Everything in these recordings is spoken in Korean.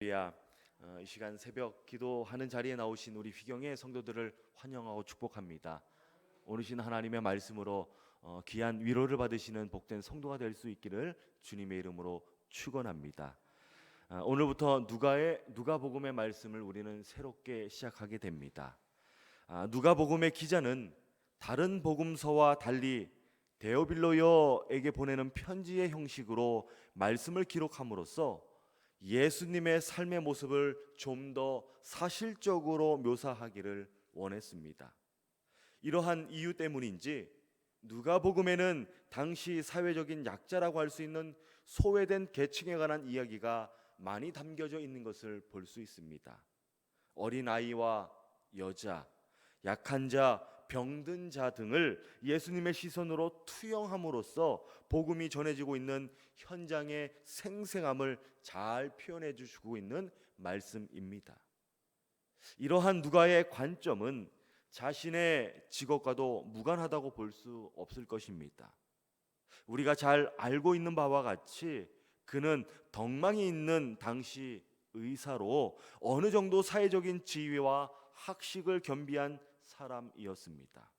할렐루야. 어, 이 시간 새벽 기도하는 자리에 나오신 우리 비경의 성도들을 환영하고 축복합니다. 오르신 하나님의 말씀으로 어, 귀한 위로를 받으시는 복된 성도가 될 수 있기를 주님의 이름으로 축원합니다. 아, 오늘부터 누가의 누가복음의 말씀을 우리는 새롭게 시작하게 됩니다. 아, 누가복음의 기자는 다른 복음서와 달리 데오빌로여에게 보내는 편지의 형식으로 말씀을 기록함으로써 예수님의 삶의 모습을 좀 더 사실적으로 묘사하기를 원했습니다. 이러한 이유 때문인지 누가복음에는 당시 사회적인 약자라고 할 수 있는 소외된 계층에 관한 이야기가 많이 담겨져 있는 것을 볼 수 있습니다. 어린 아이와 여자, 약한 자, 병든 자 등을 예수님의 시선으로 투영함으로써 복음이 전해지고 있는 현장의 생생함을 잘 표현해 주시고 있는 말씀입니다. 이러한 누가의 관점은 자신의 직업과도 무관하다고 볼 수 없을 것입니다. 우리가 잘 알고 있는 바와 같이 그는 덕망이 있는 당시 의사로 어느 정도 사회적인 지위와 학식을 겸비한 사람이었습니다.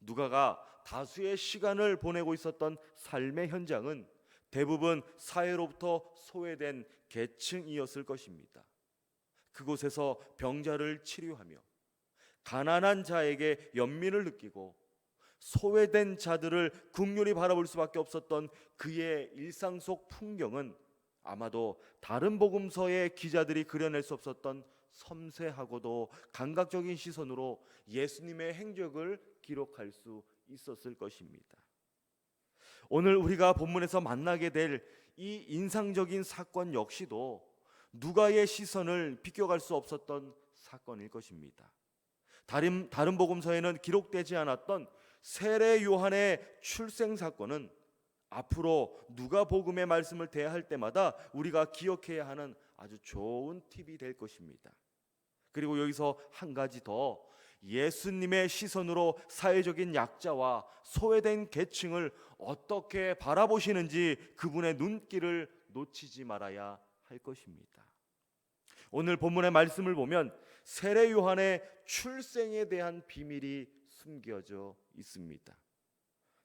누가가 다수의 시간을 보내고 있었던 삶의 현장은 대부분 사회로부터 소외된 계층이었을 것입니다. 그곳에서 병자를 치료하며 가난한 자에게 연민을 느끼고 소외된 자들을 국률이 바라볼 수밖에 없었던 그의 일상 속 풍경은 아마도 다른 복음서의 기자들이 그려낼 수 없었던 섬세하고도 감각적인 시선으로 예수님의 행적을 기록할 수 있었을 것입니다. 오늘 우리가 본문에서 만나게 될 이 인상적인 사건 역시도 누가의 시선을 비껴갈 수 없었던 사건일 것입니다. 다른 다른 복음서에는 기록되지 않았던 세례 요한의 출생 사건은 앞으로 누가 복음의 말씀을 대할 때마다 우리가 기억해야 하는 아주 좋은 팁이 될 것입니다. 그리고 여기서 한 가지 더 예수님의 시선으로 사회적인 약자와 소외된 계층을 어떻게 바라보시는지 그분의 눈길을 놓치지 말아야 할 것입니다. 오늘 본문의 말씀을 보면 세례 요한의 출생에 대한 비밀이 숨겨져 있습니다.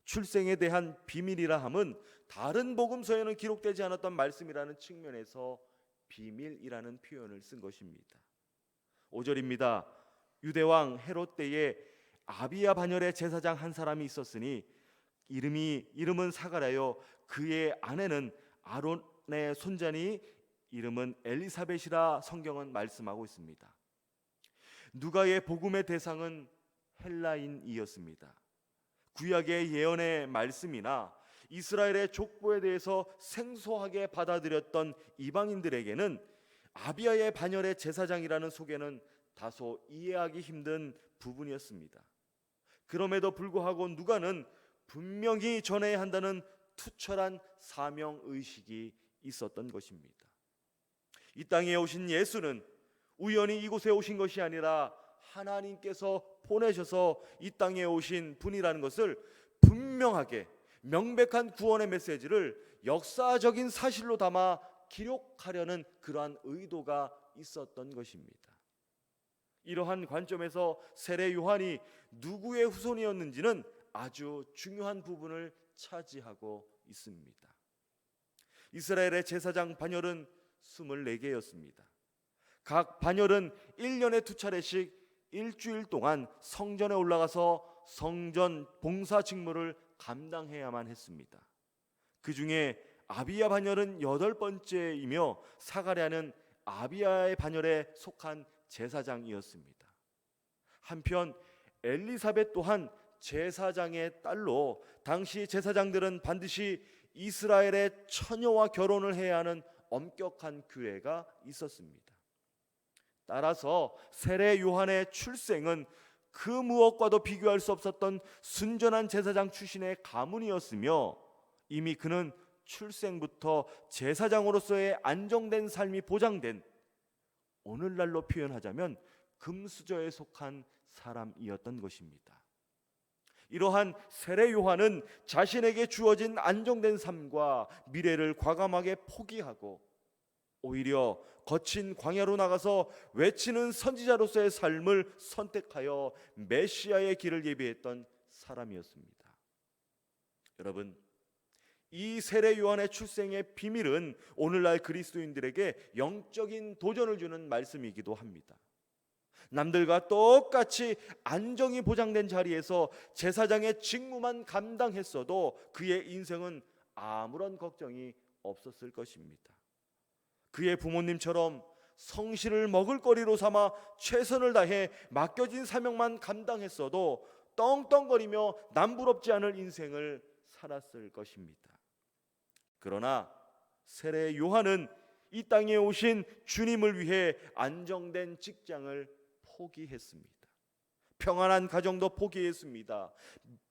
출생에 대한 비밀이라 함은 다른 복음서에는 기록되지 않았던 말씀이라는 측면에서 비밀이라는 표현을 쓴 것입니다. 5절입니다. 유대왕 헤롯 때에 아비야 반열의 제사장 한 사람이 있었으니 이름이 이름은 사가랴요 그의 아내는 아론의 손자니 이름은 엘리사벳이라 성경은 말씀하고 있습니다. 누가의 복음의 대상은 헬라인이었습니다. 구약의 예언의 말씀이나 이스라엘의 족보에 대해서 생소하게 받아들였던 이방인들에게는 아비야의 반열의 제사장이라는 소개는 다소 이해하기 힘든 부분이었습니다. 그럼에도 불구하고 누가는 분명히 전해야 한다는 투철한 사명 의식이 있었던 것입니다. 이 땅에 오신 예수는 우연히 이곳에 오신 것이 아니라 하나님께서 보내셔서 이 땅에 오신 분이라는 것을 분명하게 명백한 구원의 메시지를 역사적인 사실로 담아 기록하려는 그러한 의도가 있었던 것입니다. 이러한 관점에서 세례 요한이 누구의 후손이었는지는 아주 중요한 부분을 차지하고 있습니다. 이스라엘의 제사장 반열은 24개였습니다. 각 반열은 1년에 두 차례씩 일주일 동안 성전에 올라가서 성전 봉사 직무를 감당해야만 했습니다. 그 중에 아비야 반열은 여덟 번째이며 사가랴는 아비야의 반열에 속한 제사장이었습니다. 한편 엘리사벳 또한 제사장의 딸로 당시 제사장들은 반드시 이스라엘의 처녀와 결혼을 해야 하는 엄격한 규례가 있었습니다. 따라서 세례 요한의 출생은 그 무엇과도 비교할 수 없었던 순전한 제사장 출신의 가문이었으며 이미 그는 출생부터 제사장으로서의 안정된 삶이 보장된 오늘날로 표현하자면 금수저에 속한 사람이었던 것입니다. 이러한 세례 요한은 자신에게 주어진 안정된 삶과 미래를 과감하게 포기하고 오히려 거친 광야로 나가서 외치는 선지자로서의 삶을 선택하여 메시아의 길을 예비했던 사람이었습니다. 여러분, 이 세례 요한의 출생의 비밀은 오늘날 그리스도인들에게 영적인 도전을 주는 말씀이기도 합니다. 남들과 똑같이 안정이 보장된 자리에서 제사장의 직무만 감당했어도 그의 인생은 아무런 걱정이 없었을 것입니다. 그의 부모님처럼 성실을 먹을 거리로 삼아 최선을 다해 맡겨진 사명만 감당했어도 떵떵거리며 남부럽지 않을 인생을 살았을 것입니다. 그러나 세례 요한은 이 땅에 오신 주님을 위해 안정된 직장을 포기했습니다. 평안한 가정도 포기했습니다.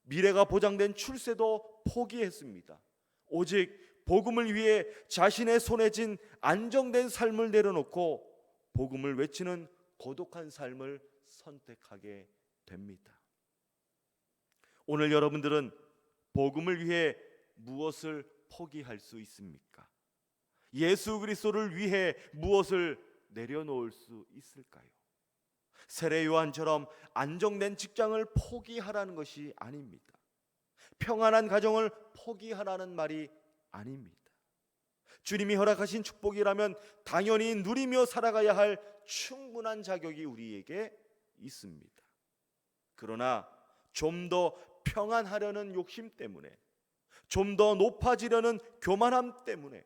미래가 보장된 출세도 포기했습니다. 오직 복음을 위해 자신의 손에 쥔 안정된 삶을 내려놓고 복음을 외치는 고독한 삶을 선택하게 됩니다. 오늘 여러분들은 복음을 위해 무엇을 포기할 수 있습니까? 예수 그리스도를 위해 무엇을 내려놓을 수 있을까요? 세례 요한처럼 안정된 직장을 포기하라는 것이 아닙니다. 평안한 가정을 포기하라는 말이 아닙니다. 주님이 허락하신 축복이라면 당연히 누리며 살아가야 할 충분한 자격이 우리에게 있습니다. 그러나 좀 더 평안하려는 욕심 때문에 좀 더 높아지려는 교만함 때문에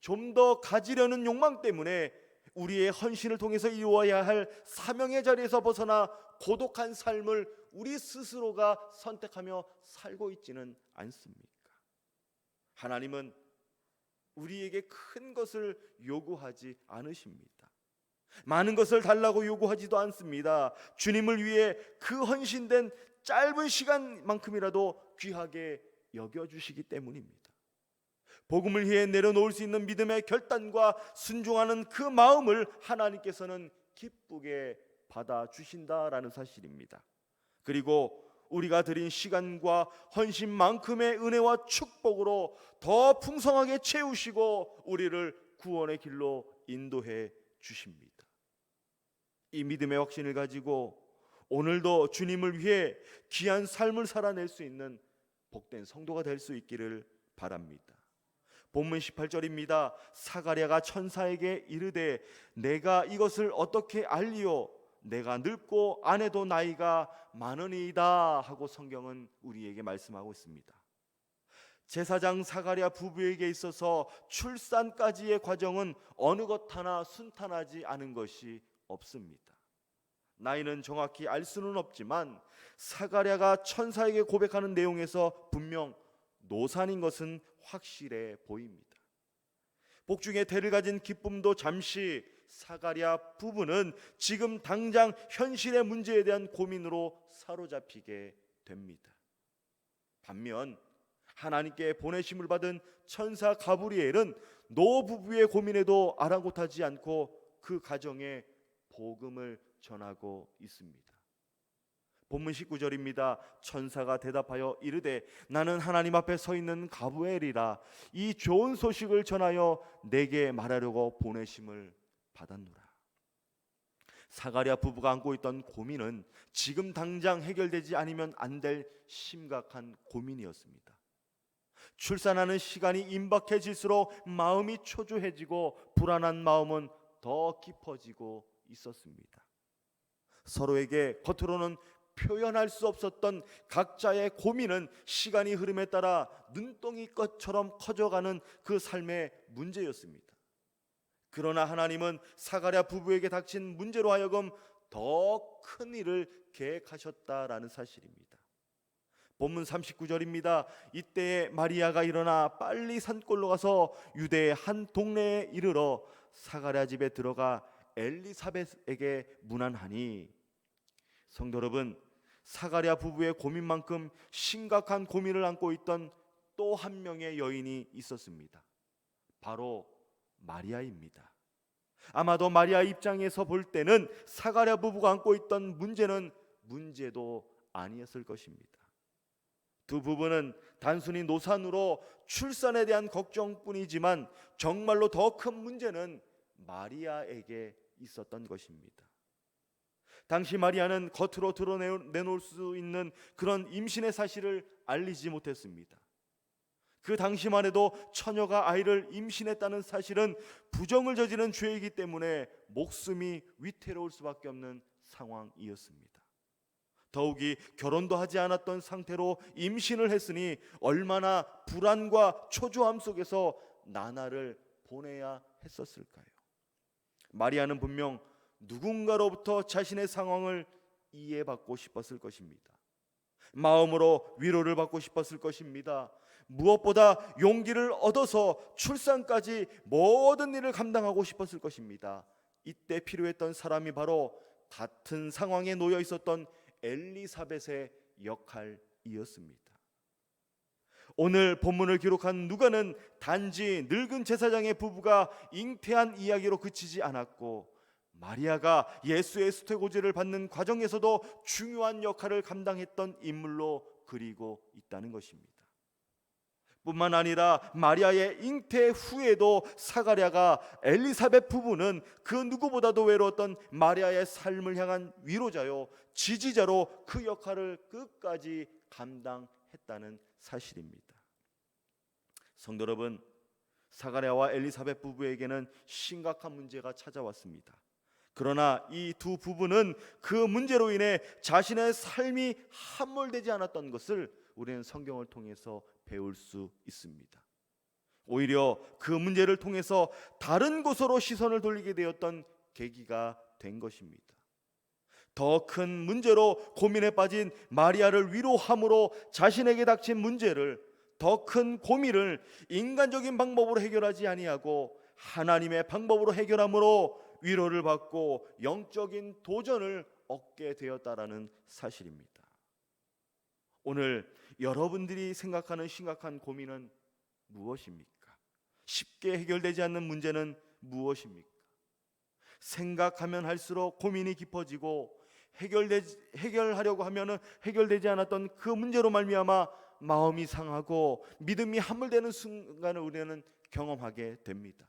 좀 더 가지려는 욕망 때문에 우리의 헌신을 통해서 이루어야 할 사명의 자리에서 벗어나 고독한 삶을 우리 스스로가 선택하며 살고 있지는 않습니까? 하나님은 우리에게 큰 것을 요구하지 않으십니다. 많은 것을 달라고 요구하지도 않습니다. 주님을 위해 그 헌신된 짧은 시간만큼이라도 귀하게 여겨 주시기 때문입니다. 복음을 위해 내려놓을 수 있는 믿음의 결단과 순종하는 그 마음을 하나님께서는 기쁘게 받아 주신다라는 사실입니다. 그리고 우리가 드린 시간과 헌신만큼의 은혜와 축복으로 더 풍성하게 채우시고 우리를 구원의 길로 인도해 주십니다. 이 믿음의 확신을 가지고 오늘도 주님을 위해 귀한 삶을 살아낼 수 있는 복된 성도가 될 수 있기를 바랍니다. 본문 18절입니다. 사가랴가 천사에게 이르되 내가 이것을 어떻게 알리오 내가 늙고 아내도 나이가 많으니이다 하고 성경은 우리에게 말씀하고 있습니다. 제사장 사가랴 부부에게 있어서 출산까지의 과정은 어느 것 하나 순탄하지 않은 것이 없습니다. 나이는 정확히 알 수는 없지만 사가랴가 천사에게 고백하는 내용에서 분명 노산인 것은 확실해 보입니다. 복중의 대를 가진 기쁨도 잠시 사가랴 부부는 지금 당장 현실의 문제에 대한 고민으로 사로잡히게 됩니다. 반면 하나님께 보내심을 받은 천사 가브리엘은 노 부부의 고민에도 아랑곳하지 않고 그 가정에 복음을 전하고 있습니다. 본문 19절입니다. 천사가 대답하여 이르되 나는 하나님 앞에 서 있는 가브엘이라 이 좋은 소식을 전하여 내게 말하려고 보내심을 받았노라. 사가랴 부부가 안고 있던 고민은 지금 당장 해결되지 않으면 안 될 심각한 고민이었습니다. 출산하는 시간이 임박해질수록 마음이 초조해지고 불안한 마음은 더 깊어지고 있었습니다. 서로에게 겉으로는 표현할 수 없었던 각자의 고민은 시간이 흐름에 따라 눈덩이 것처럼 커져가는 그 삶의 문제였습니다. 그러나 하나님은 사가랴 부부에게 닥친 문제로 하여금 더 큰 일을 계획하셨다라는 사실입니다. 본문 39절입니다. 이때 마리아가 일어나 빨리 산골로 가서 유대의 한 동네에 이르러 사가랴 집에 들어가 엘리사벳에게 문안하니 성도 여러분 사가랴 부부의 고민만큼 심각한 고민을 안고 있던 또 한 명의 여인이 있었습니다. 바로 마리아입니다. 아마도 마리아 입장에서 볼 때는 사가랴 부부가 안고 있던 문제는 문제도 아니었을 것입니다. 두 부부는 단순히 노산으로 출산에 대한 걱정뿐이지만 정말로 더 큰 문제는 마리아에게 있었던 것입니다. 당시 마리아는 겉으로 드러내놓을 수 있는 그런 임신의 사실을 알리지 못했습니다. 그 당시만 해도 처녀가 아이를 임신했다는 사실은 부정을 저지른 죄이기 때문에 목숨이 위태로울 수밖에 없는 상황이었습니다. 더욱이 결혼도 하지 않았던 상태로 임신을 했으니 얼마나 불안과 초조함 속에서 나날을 보내야 했었을까요? 마리아는 분명 누군가로부터 자신의 상황을 이해받고 싶었을 것입니다. 마음으로 위로를 받고 싶었을 것입니다. 무엇보다 용기를 얻어서 출산까지 모든 일을 감당하고 싶었을 것입니다. 이때 필요했던 사람이 바로 같은 상황에 놓여 있었던 엘리사벳의 역할이었습니다. 오늘 본문을 기록한 누가는 단지 늙은 제사장의 부부가 잉태한 이야기로 그치지 않았고 마리아가 예수의 수태고지를 받는 과정에서도 중요한 역할을 감당했던 인물로 그리고 있다는 것입니다. 뿐만 아니라 마리아의 잉태 후에도 사가랴가 엘리사벳 부부는 그 누구보다도 외로웠던 마리아의 삶을 향한 위로자요 지지자로 그 역할을 끝까지 감당했다는 사실입니다. 성도 여러분, 사가랴와 엘리사벳 부부에게는 심각한 문제가 찾아왔습니다. 그러나 이 두 부부는 그 문제로 인해 자신의 삶이 함몰되지 않았던 것을 우리는 성경을 통해서 배울 수 있습니다. 오히려 그 문제를 통해서 다른 곳으로 시선을 돌리게 되었던 계기가 된 것입니다. 더 큰 문제로 고민에 빠진 마리아를 위로함으로 자신에게 닥친 문제를 더 큰 고민을 인간적인 방법으로 해결하지 아니하고 하나님의 방법으로 해결함으로 위로를 받고 영적인 도전을 얻게 되었다라는 사실입니다. 오늘 여러분들이 생각하는 심각한 고민은 무엇입니까? 쉽게 해결되지 않는 문제는 무엇입니까? 생각하면 할수록 고민이 깊어지고 해결되 해결하려고 하면은 해결되지 않았던 그 문제로 말미암아 마음이 상하고 믿음이 함몰되는 순간을 우리는 경험하게 됩니다.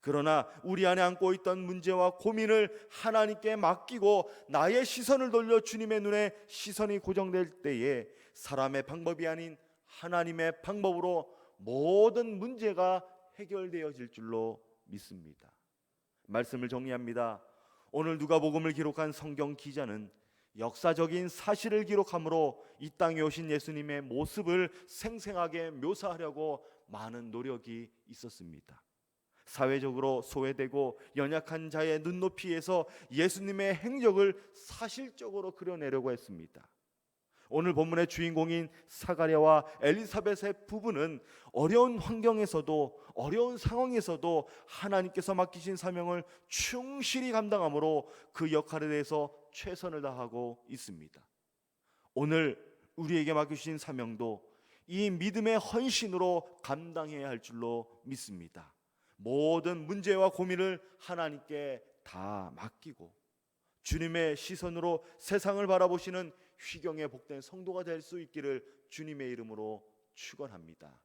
그러나 우리 안에 안고 있던 문제와 고민을 하나님께 맡기고 나의 시선을 돌려 주님의 눈에 시선이 고정될 때에 사람의 방법이 아닌 하나님의 방법으로 모든 문제가 해결되어질 줄로 믿습니다. 말씀을 정리합니다. 오늘 누가복음을 기록한 성경 기자는 역사적인 사실을 기록함으로 이 땅에 오신 예수님의 모습을 생생하게 묘사하려고 많은 노력이 있었습니다. 사회적으로 소외되고 연약한 자의 눈높이에서 예수님의 행적을 사실적으로 그려내려고 했습니다. 오늘 본문의 주인공인 사가랴와 엘리사벳의 부부는 어려운 환경에서도 어려운 상황에서도 하나님께서 맡기신 사명을 충실히 감당함으로 그 역할에 대해서 최선을 다하고 있습니다. 오늘 우리에게 맡기신 사명도 이 믿음의 헌신으로 감당해야 할 줄로 믿습니다. 모든 문제와 고민을 하나님께 다 맡기고 주님의 시선으로 세상을 바라보시는 휘경의 복된 성도가 될 수 있기를 주님의 이름으로 축원합니다.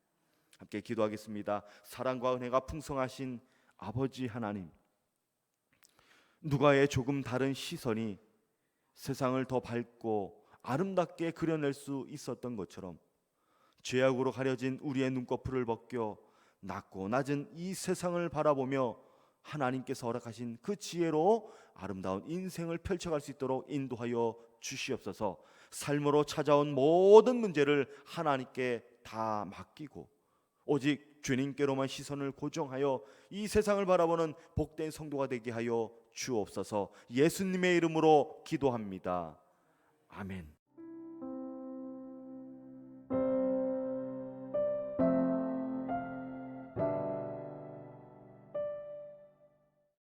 함께 기도하겠습니다. 사랑과 은혜가 풍성하신 아버지 하나님, 누가의 조금 다른 시선이 세상을 더 밝고 아름답게 그려낼 수 있었던 것처럼 죄악으로 가려진 우리의 눈꺼풀을 벗겨 낮고 낮은 이 세상을 바라보며 하나님께서 허락하신 그 지혜로 아름다운 인생을 펼쳐갈 수 있도록 인도하여 주시옵소서. 삶으로 찾아온 모든 문제를 하나님께 다 맡기고 오직 주님께로만 시선을 고정하여 이 세상을 바라보는 복된 성도가 되게 하여 주옵소서. 예수님의 이름으로 기도합니다. 아멘.